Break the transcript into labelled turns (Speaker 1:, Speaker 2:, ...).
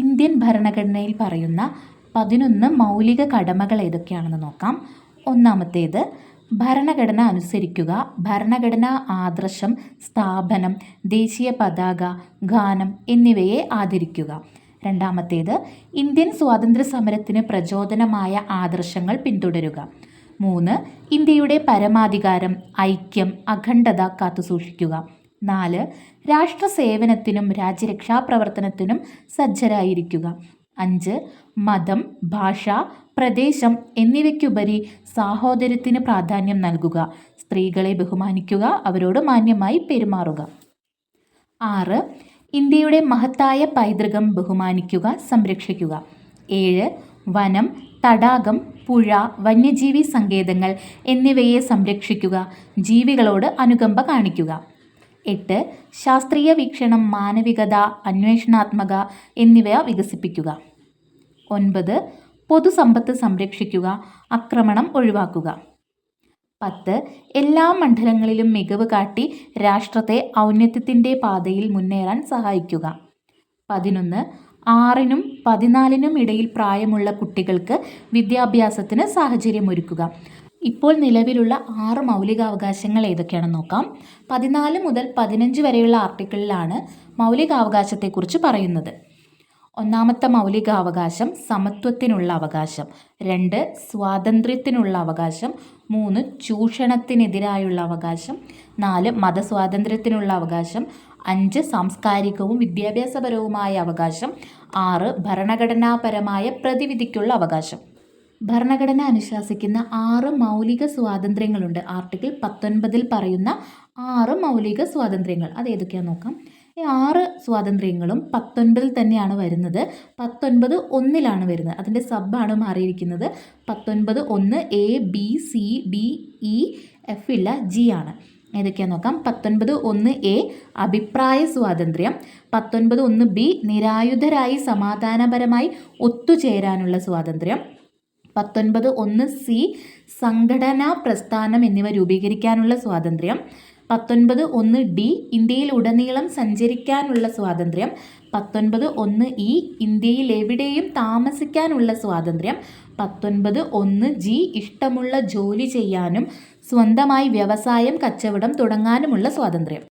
Speaker 1: Indian ഭരണഘടനയിൽ പറയുന്ന പതിനൊന്ന് മൗലിക കടമകൾ ഏതൊക്കെയാണെന്ന് നോക്കാം. ഒന്നാമത്തേത് ഭരണഘടന അനുസരിക്കുക ഭരണഘടനാ ആദർശം സ്ഥാപനം ദേശീയ പതാക ഗാനം എന്നിവയെ ആദരിക്കുക. രണ്ടാമത്തേത് ഇന്ത്യൻ സ്വാതന്ത്ര്യ സമരത്തിന് പ്രചോദനമായ ആദർശങ്ങൾ പിന്തുടരുക. മൂന്ന് ഇന്ത്യയുടെ പരമാധികാരം ഐക്യം അഖണ്ഡത കാത്തുസൂക്ഷിക്കുക. നാല് രാഷ്ട്ര സേവനത്തിനും രാജ്യരക്ഷാ പ്രവർത്തനത്തിനും സജ്ജരായിരിക്കുക. അഞ്ച് മതം ഭാഷ പ്രദേശം എന്നിവയ്ക്കുപരി സാഹോദര്യത്തിന് പ്രാധാന്യം നൽകുക. സ്ത്രീകളെ ബഹുമാനിക്കുക അവരോട് മാന്യമായി പെരുമാറുക. ആറ് ഇന്ത്യയുടെ മഹത്തായ പൈതൃകം ബഹുമാനിക്കുക സംരക്ഷിക്കുക. ഏഴ് വനം തടാകം പുഴ വന്യജീവി സങ്കേതങ്ങൾ എന്നിവയെ സംരക്ഷിക്കുക ജീവികളോട് അനുകമ്പ കാണിക്കുക. എട്ട് ശാസ്ത്രീയ വീക്ഷണം മാനവികത അന്വേഷണാത്മക എന്നിവ വികസിപ്പിക്കുക. ഒൻപത് പൊതുസമ്പത്ത് സംരക്ഷിക്കുക ആക്രമണം ഒഴിവാക്കുക. പത്ത് എല്ലാ മണ്ഡലങ്ങളിലും മികവ് കാട്ടി രാഷ്ട്രത്തെ ഔന്നത്യത്തിന്റെ പാതയിൽ മുന്നേറാൻ സഹായിക്കുക. പതിനൊന്ന് ആറിനും പതിനാലിനും ഇടയിൽ പ്രായമുള്ള കുട്ടികൾക്ക് വിദ്യാഭ്യാസത്തിന് സാഹചര്യമൊരുക്കുക. ഇപ്പോൾ നിലവിലുള്ള ആറ് മൗലികാവകാശങ്ങൾ ഏതൊക്കെയാണെന്ന് നോക്കാം. പതിനാല് മുതൽ പതിനഞ്ച് വരെയുള്ള ആർട്ടിക്കിളിലാണ് മൗലികാവകാശത്തെക്കുറിച്ച് പറയുന്നത്. ഒന്നാമത്തെ മൗലികാവകാശം സമത്വത്തിനുള്ള അവകാശം. രണ്ട് സ്വാതന്ത്ര്യത്തിനുള്ള അവകാശം. മൂന്ന് ചൂഷണത്തിനെതിരായുള്ള അവകാശം. നാല് മതസ്വാതന്ത്ര്യത്തിനുള്ള അവകാശം. അഞ്ച് സാംസ്കാരികവും വിദ്യാഭ്യാസപരവുമായ അവകാശം. ആറ് ഭരണഘടനാപരമായ പ്രതിവിധിക്കുള്ള അവകാശം. ഭരണഘടന അനുശാസിക്കുന്ന ആറ് മൗലിക സ്വാതന്ത്ര്യങ്ങളുണ്ട്. ആർട്ടിക്കിൾ പത്തൊൻപതിൽ പറയുന്ന ആറ് മൗലിക സ്വാതന്ത്ര്യങ്ങൾ. അത് ഏതൊക്കെയാണെന്ന് നോക്കാം. ഈ ആറ് സ്വാതന്ത്ര്യങ്ങളും പത്തൊൻപതിൽ തന്നെയാണ് വരുന്നത്. പത്തൊൻപത് ഒന്നിലാണ് വരുന്നത്. അതിന്റെ സബ്ബാണ് മാറിയിരിക്കുന്നത്. പത്തൊൻപത് ഒന്ന് A B C D E F ഇല്ല ജി ആണ്. ഏതൊക്കെയാന്ന് നോക്കാം. പത്തൊൻപത് ഒന്ന് എ അഭിപ്രായ സ്വാതന്ത്ര്യം. പത്തൊൻപത് ഒന്ന് ബി നിരായുധരായി സമാധാനപരമായി ഒത്തുചേരാനുള്ള സ്വാതന്ത്ര്യം. പത്തൊൻപത് ഒന്ന് സി സംഘടനാ പ്രസ്ഥാനം എന്നിവ രൂപീകരിക്കാനുള്ള സ്വാതന്ത്ര്യം. പത്തൊൻപത് ഒന്ന് ഡി ഇന്ത്യയിൽ ഉടനീളം സഞ്ചരിക്കാനുള്ള സ്വാതന്ത്ര്യം. പത്തൊൻപത് ഒന്ന് ഇ ഇന്ത്യയിൽ എവിടെയും താമസിക്കാനുള്ള സ്വാതന്ത്ര്യം. പത്തൊൻപത് ഒന്ന് ജി ഇഷ്ടമുള്ള ജോലി ചെയ്യാനും സ്വന്തമായി വ്യവസായം കച്ചവടം തുടങ്ങാനുമുള്ള സ്വാതന്ത്ര്യം.